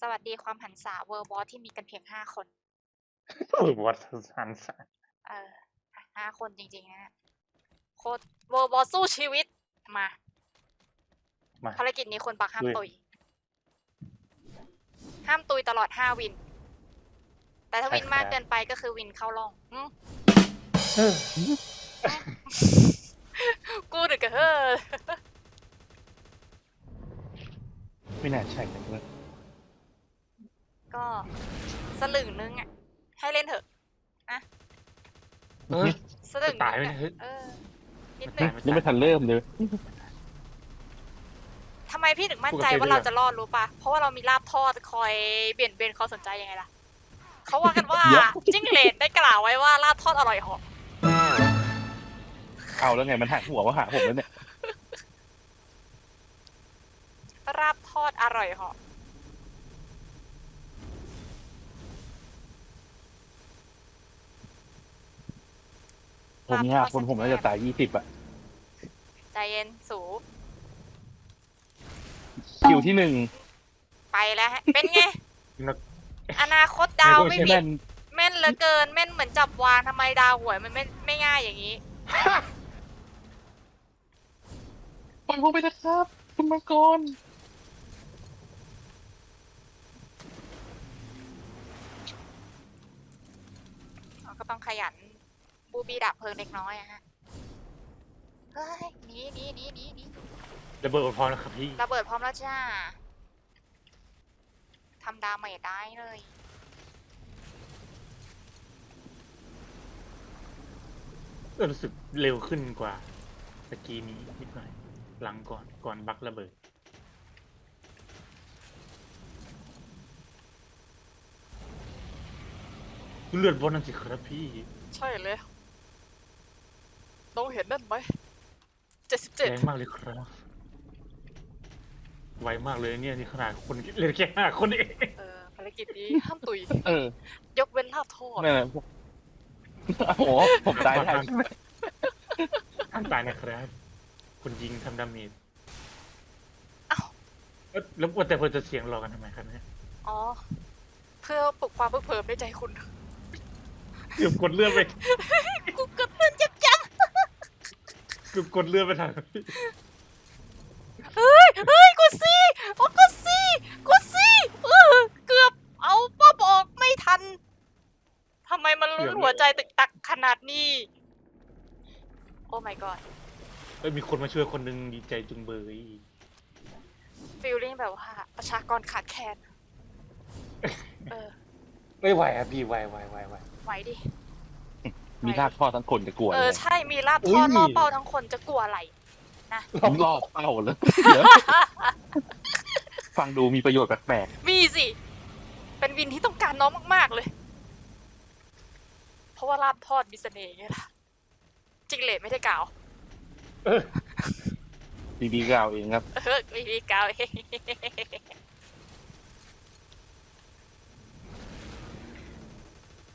สวัสดีความหันษาเวอร์บอสที่มีกันเพียงห้าคนเออวัดสันสนเออห้าคนจริงๆนะฮะโคตรเวอร์บอสสู้ชีวิตมามาภารกิจนี้คนปักห้ามด้วยตุย ห้ามตุยตลอดห้าวิน แต่ถ้าวินมากเกินไปก็คือวินเข้าร่องอืมเออกูดึกกะเฮ้อไม่น่าใช่เลยเว้ย ก็สลึงนึงอะ ให้เล่นเถอะเออ สลึงตายนึไปงเลยอะเออนิดตานึยงไม่ยังไม่ทันเริ่มเลย ทำไมพี่ถึงมั่นใจปกติว่าด้วยเราจะรอดรู้ปะเพราะว่าเรามีลาบทอดคอยเปลี่ยนเบนเขามสนใจยังไงล่ะเขาว่ากันว่าเดี๋ยวจิ้งเหลนได้กล่าวไว้ว่าลาบทอดอร่อยเหอมเอาแล้วไงมันหักหัวมาหาผมแล้วเนี่ย ลาบทอดอร่อยเหอ ผมเนี่ย คนผมน่าจะตายยี่สิบอะใจเย็นสูคิวที่หนึ่งไปแล้วฮะเป็นไงนักอนาคตดาวไม่ไม่มีใช่แม่นแม่นเหลือเกินแม่นเหมือนจับวางทำไมดาวหวยมันไม่ไม่ง่ายอย่างนี้ปล่อยผมไปนะครับ คุณมังกรเราก็ต้องขยัน บูบีดับเพลิงเล็กน้อยอะฮะ เฮ้ยหนีหนีหนีหนีหนีระเบิดพร้อมแล้วครับพี่ระเบิดพร้อมแล้วจ้าทำดาเมจได้เลย เออรู้สึกเร็วขึ้นกว่าตะกี้นี้นิดหน่อย หลังก่อนก่อนบักระเบิด เลือดบอลนั่นสิครับพี่ ใช่เลย ต้องเห็นนั่นไหมเจ็ดสิบเจ็ดแรงมากเลยครับ ไวมากเลยเนี่ยนี่ขนาดคนเล่นแค่ห้าคนเองเออภารกิจนี้ห้ามตุย เออยกเว้นลาบทอดนั่นแหละโอ้โหผมตายได้ใช่ไหมห้ามตายนะครับคนยิงทำดาเมจอ้าวเอ๊ะแล้วว่าแต่พอจะเสียงรอกันทำไมครับเนี่ยอ๋อ เพื่อปลุกความเพิ่มเพิ่มในใจคุณ เกือบกดเลื่อนไปกูกระเพื่อนจับจัง เกือบกดเลื่อนไปทันเฮ้ยเฮ้ยกูซี่โอ้กูซี่กูซี่เออเกือบเอาป๊อบออกไม่ทันทำไมมันลุ้นหัวใจตึกตักขนาดนี้ โอ้ my god เอ้ยมีคนมาช่วยคนหนึ่งดีใจจุงเบยฟีลลิ่งแบบว่า ประชากรขาดแคลนเออ ไม่ไหวอะพี่ไหวไหวไหวไหวไหวดิ มีลากพ่อทั้งคนจะกลัวเอเลอยใช่มีลาบอุ้ทยอดล่อเป้าทั้งคนจะกลัวอะไร ผมรอบเป้าแล้วเดี๋ยวฟังดูมีประโยชน์แปลกมีสิ เป็นวินที่ต้องการน้องมาก ๆ เลย เพราะว่าลาบทอดมีเสน่ห์ไงล่ะจิงเหลดไม่ได้กล่าวเออๆบีบีกล่าวเองครับ เออไม่ได้กล่าวเอง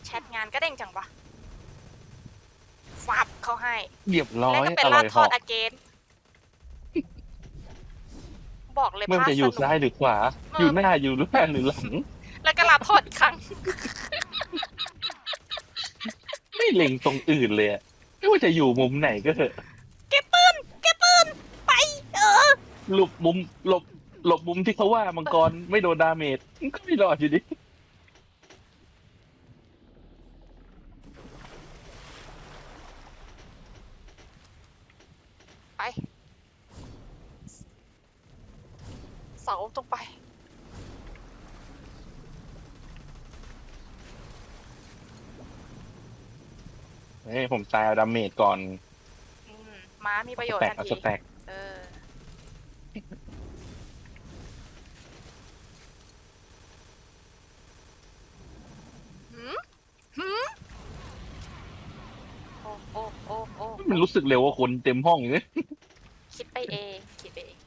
แชทงานก็เด้งจังวะ ฟับเขาให้เรียบร้อแล้วยก็เป็นอลาร่บอยทเหออดอเกนบอกเลยเมื่อพลาดจะอสยู่นุกซ้ายหรือขวา เออออ ยู่หน้าอยู่หน้าหรือหลัง แล้วก็ลาบทอดอีกครั้ง ไม่เล็งตรงอื่นเลยอะไม่ว่าจะอยู่มุมไหนก็เถอะเก็บปืนเก็บปืนไป เออ หลบมุมหลบหลบมุมที่เขาว่ามังกรไม่โดนดาเมจมันก็ไม่รอดอยู่ดิ ไป เสาตรงไป เฮ้ยผมตายเอาดาเมจก่อนอืมม้ามีประโยชน์แตกทันเอาทีสแต็กเออหืมหืมโอ้โอ้โอ้โอ้มันรู้สึกเร็วว่าคนเต็มห้องอย่างนี้คิดไปเองคิดไปเอง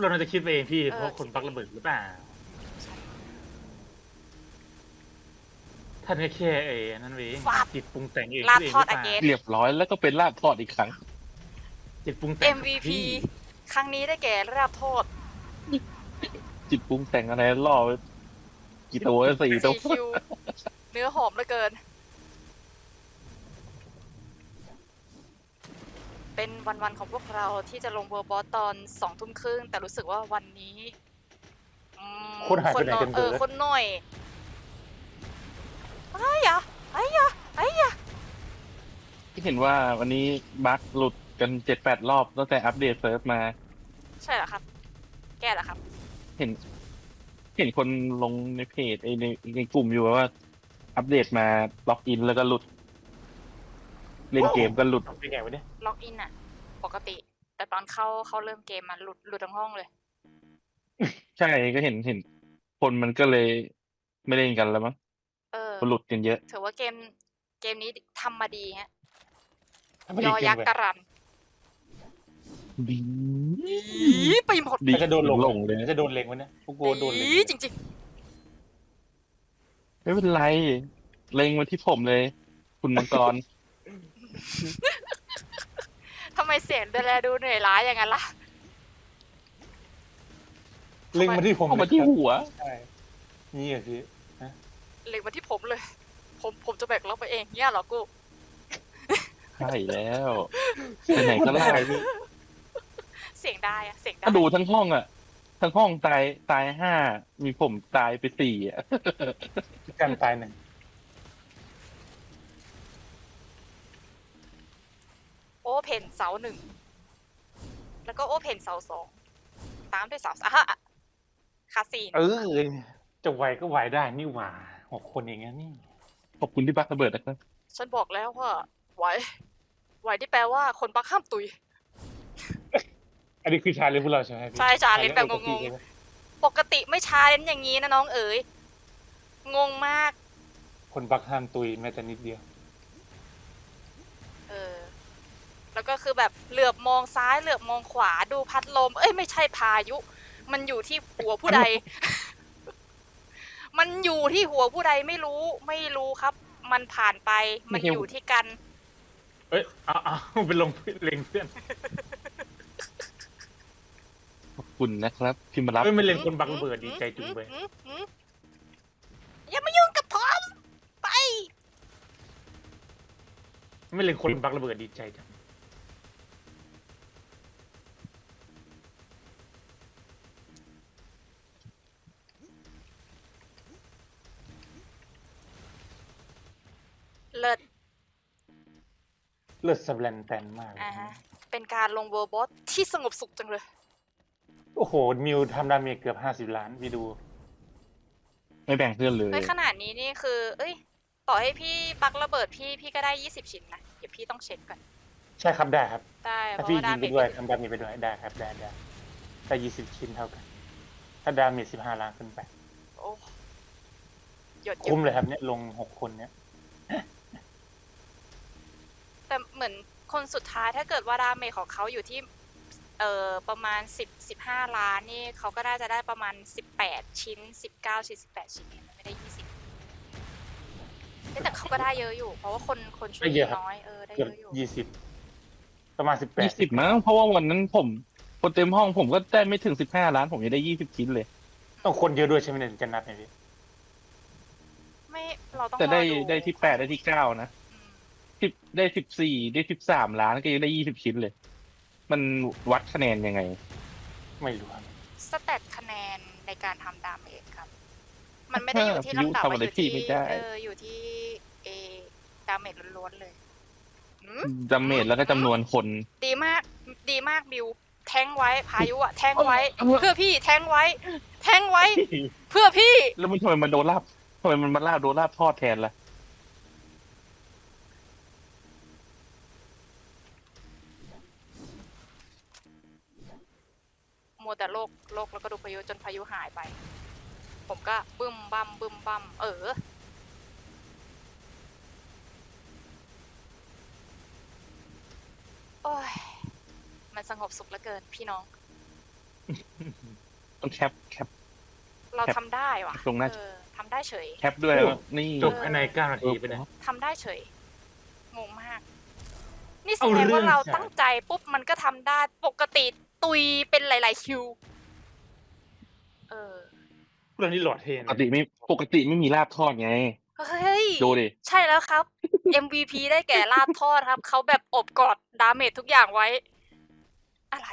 เราน่าจะคิดไปเองพี่ เออ เพราะคนปักระเบิดหรือเปล่า ท่านแค่แค่ไอ้นั่นเองฟาด จิตปรุงแต่งเองลาบเองทอดหรืเปล่า again เรียบร้อยแล้วก็เป็นลาบทอดอีกครั้ง จิตปรุงแต่ง MVP พี่ครั้งนี้ได้แก่ราบโทษ จิตปรุงแต่งอะไรล่อไปกี่ตัวสี่ตัวสี่คิวเนื้อหอมเหลือเกิน เป็นวันๆของพวกเราที่จะลงเวอร์บอสตอนสองทุ่มครึ่งแต่รู้สึกว่าวันนี้อืมคนหายไปไหนอยกันเอเบิอดคนหน่อย ไอ้ยะไอ้ยะไอ้ยะที่เห็นว่าวันนี้บั๊กหลุดกันเจ็ดแปดรอบตั้งแต่อัปเดตเซิร์ฟมา ใช่เหรอครับ แก้เหรอครับ เห็น เห็นคนลงในเพจไอในในกลุ่มอยู่ว่า อัปเดตมาล็อกอินแล้วก็หลุด เล่นเกมก็หลุด เป็นไงวะเนี่ยล็อกอินอะปกติ แต่ตอนเข้าเข้าเริ่มเกมมันหลุดหลุดทั้งห้องเลย ใช่ก็เห็นเห็น คนมันก็เลยไม่เล่นกันแล้วมั้งเออมัน หลุดกันเยอะถือว่าเกมเกมนี้ทำมาดีฮะไม่ยได้อเกยัมกษ์เลยกระรันดีอีไปหมดดีจะโดนลงลงเลยจะโดนเล็งวะเนี่ยพวกกูโดนเล็งอีจริงไม่เป็นไร เล็งมาที่ผมเลย คุณมังกรๆทำไมเสียงดูแลดูเหนื่อยล้าอย่างนั้นล่ะ เล็งมาที่ผมเข้ามาที่หัว ใช่ นี่อะพี่ เล็งมาที่ผมเลย ผมผมจะแบกรับไปเองเนี่ยเหรอกูใช่แล้วไปไหนก็ไล่เสียงได้อะเสียงได้ถ้าดูทั้งห้องอะทั้งห้องตายตายห้ามีผมตายไปสี่อะกันตายหนึ่งโอเพนเสาหนึ่งแล้วก็โอเพนเสาสองตามด้วยเสาสามอะคาซีน เออจะไหวก็ไหวได้นี่หว่า หกคนเองนะนี่ ขอบคุณที่บักระเบิดนะครับ ฉันบอกแล้วว่าไหวไหวที่แปลว่าคนปักห้ามตุย อันนี้คือชาเลนจ์พวกเราใช่ไหมพี่ใช่ challenge แบบงงๆเออพี่ใช่ไหมปกติไม่ชาเลนจ์อย่างนี้นะน้องเอ๋ยงงมาก คนบักห้ามตุยแม้แต่นิดเดียว เออ แล้วก็คือแบบเหลือบมองซ้ายเหลือบมองขวาดูพัดลม เอ้ยไม่ใช่พายุ มันอยู่ที่หัวผู้ใด มันอยู่ที่หัวผู้ใดไม่รู้ไม่รู้ครับ มันผ่านไปมันอยู่ที่กัน เอ้ยเอาเอาไปลงเล็งเพื่อนขอบคุณนะครับที่มารับ เอ้ยไม่เล็งคนบักระเบิดดีใจจุงเบยอืมอืมอย่ามายุ่งกับผมไป ไม่เล็งคนบักระเบิดดีใจจัง เลิศ เลือดสแบลนแตนมากเลยอ่าฮะ เป็นการลงเวอร์บอสที่สงบสุขจังเลย โอ้โห มิวทำดาเมจเกือบห้าสิบล้านพี่ดู ไม่แบ่งเพื่อนเลย เฮ้ยขนาดนี้นี่คือ เอ้ย ต่อให้พี่ปักระเบิดพี่พี่ก็ได้ยี่สิบชิ้นนะ เดี๋ยวพี่ต้องเช็คก่อน ใช่ครับได้ครับ ได้เพถ้าราะพี่ว่าดายิงเมไปจด้วยทำดาเมจไปด้วยได้ครับได้ได้ได้ยี่สิบชิ้นเท่ากัน ถ้าดาเมจสิบห้าล้านขึ้นไป โอ้หยดหยคุ้มดเลยครับเนี่ยลงหกคนเนี่ย แต่เหมือนคนสุดท้ายถ้าเกิดว่าดาเมจของเขาอยู่ที่เอ่อประมาณสิบสิบห้าล้านนี่เขาก็น่าจะได้ประมาณสิบแปดชิ้นสิบเก้าชิ้นสิบแปดชิ้นเนี่ยไม่ได้ยี่สิบแต่เขาก็ได้เยอะอยู่ เพราะว่าคนคนช่วยได้เยอะครับ น้อยเออได้เกืเยอบอะอยู่ยี่สิบประมาณสิบแปดยี่สิบมั้งเพราะว่าวันนั้นผมคนเต็มห้องผมก็ได้ไม่ถึงสิบห้าล้าน ผมยังได้ยี่สิบชิ้นเลย ต้องคนเยอะด้วยใช่ไหมเนี่ยถึงจะนับเนี่ยพี่ไม่เราต้องแต่ได้รอได้ที่แปดได้ที่เก้านะอืม สิบได้สิบสี่ได้สิบสามล้านก็ยังได้ยี่สิบชิ้นเลย มันวัดคะแนนยังไง ไม่รู้ครับ สแตทคะแนนในการทำดาเมจครับ มันไม่ได้อยู่ที่ลำดับทำอะไรมันอยู่พี่ที่ไม่ได้ เอออยู่ที่เอดาเมจล้วนๆเลยอืมดาเมจแล้วก็จำนวนคน ดีมากดีมากบิว แทงไว้พายุอะแทงไว้ เออเออเพื่อพี่แทงไว้ แทงไว้ เพื่อพี่ แล้วมันทำไมมันโดนลาบทำไมมันมาลาบโดนลาบทอดแทนล่ะ มัวแต่โลกโลกแล้วก็ดูพายุจนพายุหายไป ผมก็บึ้มบัมบึ้มบัมเออโอ้ยมันสงบสุขเหลือเกินพี่น้อง ต้องแคปแคป เราแคปทำได้ว่ะตรงหน้า เออทำได้เฉย แคปด้วยโอ้ว่านี่จบภายในเก้านาทีไปนะ ทำได้เฉย งงมาก นี่แสเอาดเรื่งองว่าเราจ้ะตั้งใจปุ๊บมันก็ทำได้ ปกติ ตุยเป็นหลาย ๆ คิว เออเรื่องนี้หลอดเทนปกติไม่ปกติไม่มีลาบทอดไง เฮ้ย ดูดิ ใช่แล้วครับ MVP ได้แก่ลาดทอดครับ เขาแบบอบกอดดาเมจทุกอย่างไว้ อะไร